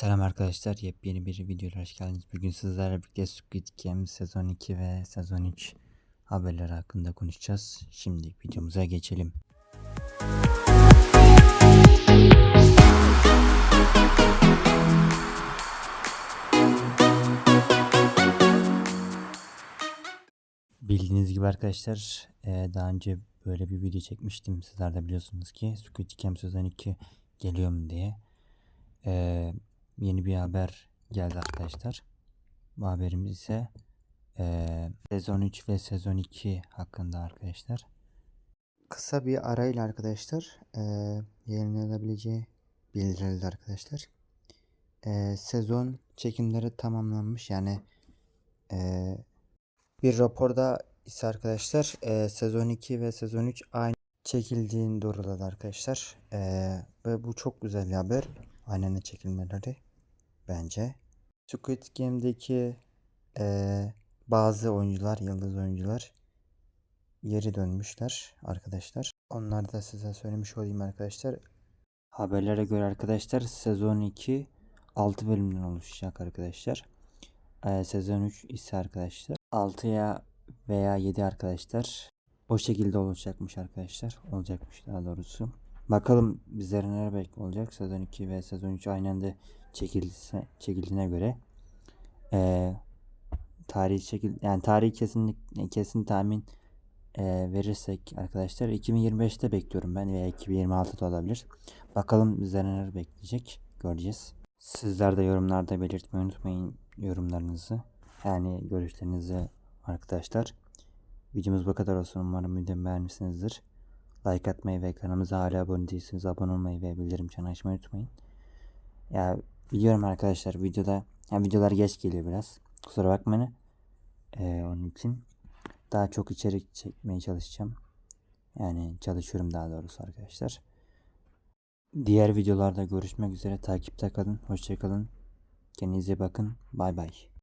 Selam arkadaşlar, yepyeni bir videoya hoş geldiniz. Bugün sizlerle birlikte Squid Game sezon 2 ve sezon 3 haberleri hakkında konuşacağız. Şimdi videomuza geçelim. Bildiğiniz gibi arkadaşlar eee, daha önce böyle bir video çekmiştim. Sizler de biliyorsunuz ki Squid Game sezon 2 geliyor mu diye. Eee, yeni bir haber geldi arkadaşlar. Bu haberimiz ise eee, sezon 3 ve sezon 2 hakkında arkadaşlar. Kısa bir arayla arkadaşlar eee yayınlanabileceği bildirildi arkadaşlar. Eee, sezon çekimleri tamamlanmış yani eee, bir raporda ise arkadaşlar eee, sezon 2 ve sezon 3 aynı çekildiğini doğruladı arkadaşlar. Eee, ve bu çok güzel bir haber. Aynen çekilmeleri bence. Squid Game'deki eee, bazı oyuncular, yıldız oyuncular geri dönmüşler arkadaşlar. Onları da size söylemiş olayım arkadaşlar. Haberlere göre arkadaşlar sezon 2 6 bölümden oluşacak arkadaşlar. Ee, sezon 3 ise arkadaşlar 6'ya veya 7 arkadaşlar. O şekilde olacakmış arkadaşlar. Olacakmış daha doğrusu. Bakalım bizlere neler belki olacak. Sezon 2 ve sezon 3 aynı anda çekildiyse, çekildiğine göre. Ee, tarihi şekil yani tarihi kesinlik kesin tahmin e, verirsek arkadaşlar 2025'te bekliyorum ben veya 2026'da olabilir. Bakalım bizlere neler bekleyecek göreceğiz. Sizler de yorumlarda belirtmeyi unutmayın yorumlarınızı. Yani görüşlerinizi arkadaşlar. Videomuz bu kadar olsun. Umarım videomu beğenmişsinizdir. Like atmayı ve kanalımıza hala abone değilseniz abone olmayı ve bildirim çanı açmayı unutmayın. Ya biliyorum arkadaşlar videoda ya videolar geç geliyor biraz. Kusura bakmayın. Ee, onun için daha çok içerik çekmeye çalışacağım. Yani çalışıyorum daha doğrusu arkadaşlar. Diğer videolarda görüşmek üzere. Takipte kalın. Hoşçakalın. Kendinize bakın. Bay bay.